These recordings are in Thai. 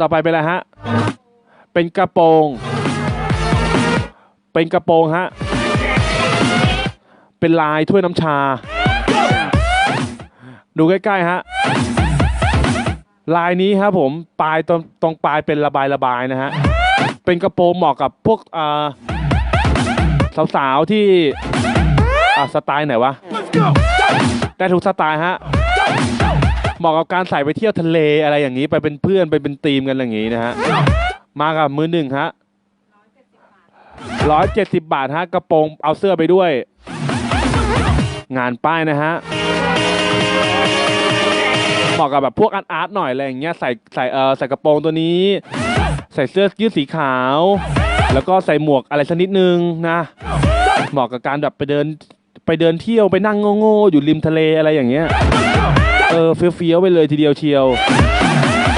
ต่อไปเป็นอะไรฮะ เป็นกระโปรง เป็นกระโปรงฮะ เป็นลายถ้วยน้ำชา ดูใกล้ๆฮะ ลายนี้ครับผม ปลายตรงตรงปลายเป็นระบายระบายนะฮะ เป็นกระโปรงเหมาะกับพวกอ่าสาวๆที่อ่าสไตล์ไหนวะ ได้ทุกสไตล์ฮะ เหมาะกับการใส่ไปเที่ยวทะเลอะไรอย่างนี้ ไปเป็นเพื่อนไปเป็นทีมกันอย่างนี้นะฮะ มากับมือหนึ่งฮะร้อยเจ็ดสิบบาทฮะกระโปรงเอาเสื้อไปด้วย งานป้ายนะฮะเหมาะกับแบบพวกอาร์ตอาร์ตหน่อยอะไรอย่างเงี้ยใส่ใส่เออใส่กระโปรงตัวนี้ ใส่เสื้อยืดสีขาว แล้วก็ใส่หมวกอะไรสักนิดนึงนะเหมาะกับการแบบไปเดินไปเดินเที่ยวไปนั่งโง่ๆอยู่ริมทะเลอะไรอย่างเงี้ย เออเฟี้ยวๆไปเลยทีเดียวเชียว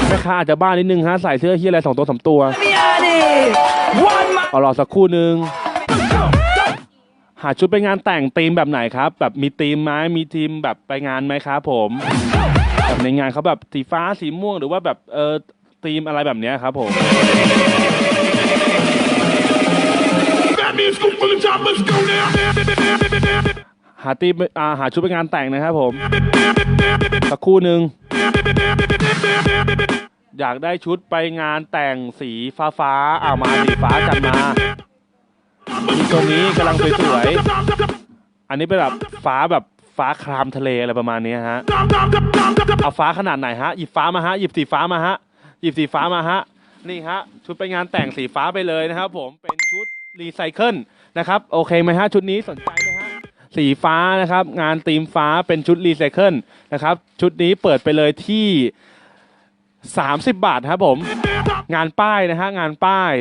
แม่ค้าอาจจะบ้านิดนึงฮะใส่เสื้อเฮียอะไรสองตัวสามตัว One man. เอารอสักครู่หนึ่งหาชุดไปงานแต่งธีมแบบไหนครับ แบบมีธีมไหมมีธีมแบบไปงานไหมครับผมแบบในงานเขาแบบสีฟ้าสีม่วงหรือว่าแบบเออธีมอะไรแบบเนี้ยครับผม Batman scoop from the top, let's go now. หาธีมอ่าหาชุดไปงานแต่งนะครับผมสักคู่หนึ่งอยากได้ชุดไปงานแต่งสีฟ้าฟ้าๆอ่ามาสีฟ้าจัดมามีตัวนี้กำลังสวยๆอันนี้เป็นแบบฟ้าแบบฟ้าครามทะเลอะไรประมาณนี้ฮะเอาฟ้าขนาดไหนฮะหยิบฟ้ามาฮะหยิบสีฟ้ามาฮะหยิบสีฟ้ามาฮะนี่ฮะชุดไปงานแต่งสีฟ้าไปเลยนะครับ ผมเป็นชุดรีไซเคิลนะครับโอเคไหมฮะชุดนี้สนใจไหมฮะ สีฟ้านะครับ งานธีมฟ้าเป็นชุดรีไซเคิลนะครับ ชุดนี้เปิดไปเลยที่ 30 บาทครับผม งานป้ายนะฮะงานป้าย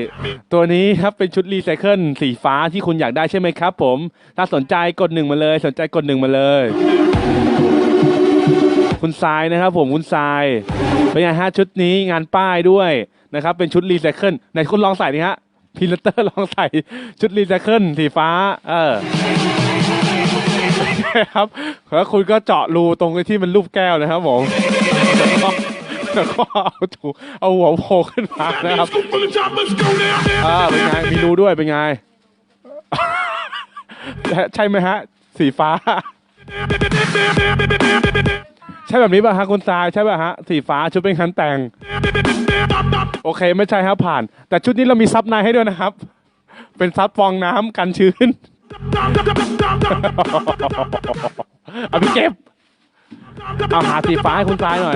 ตัวนี้ครับเป็นชุดรีไซเคิลสีฟ้าที่คุณอยากได้ใช่ไหมครับผม ถ้าสนใจกดหนึ่งมาเลย สนใจกดหนึ่งมาเลย คุณทรายนะครับผมคุณทรายเป็นไงฮะชุดนี้งานป้ายด้วยนะครับเป็นชุดรีไซเคิลไหนคุณลองใส่ดิฮะพีลเตอร์ลองใส่ชุดรีไซเคิลสีฟ้า เออ ครับแล้วคุณก็เจาะรูตรงที่มันรูปแก้วนะครับผมแล้วก็แล้วก็เอาถูเอาหัวโผล่ขึ้นมานะครับ Scoop from the top, let's go now. อ่าเป็นไงมีรูด้วยเป็นไงใช่ไหมฮะ สีฟ้า ใช่แบบนี้ป่ะฮะคุณทรายใช่ป่ะฮะสีฟ้าชุดเป็นคันแต่ง โอเคไม่ใช่ครับผ่าน แต่ชุดนี้เรามีซับในให้ด้วยนะครับ เป็นซับฟองน้ำกันชื้น เอาพี่เก็บเอาหาสีฟ้าให้คุณทรายหน่อย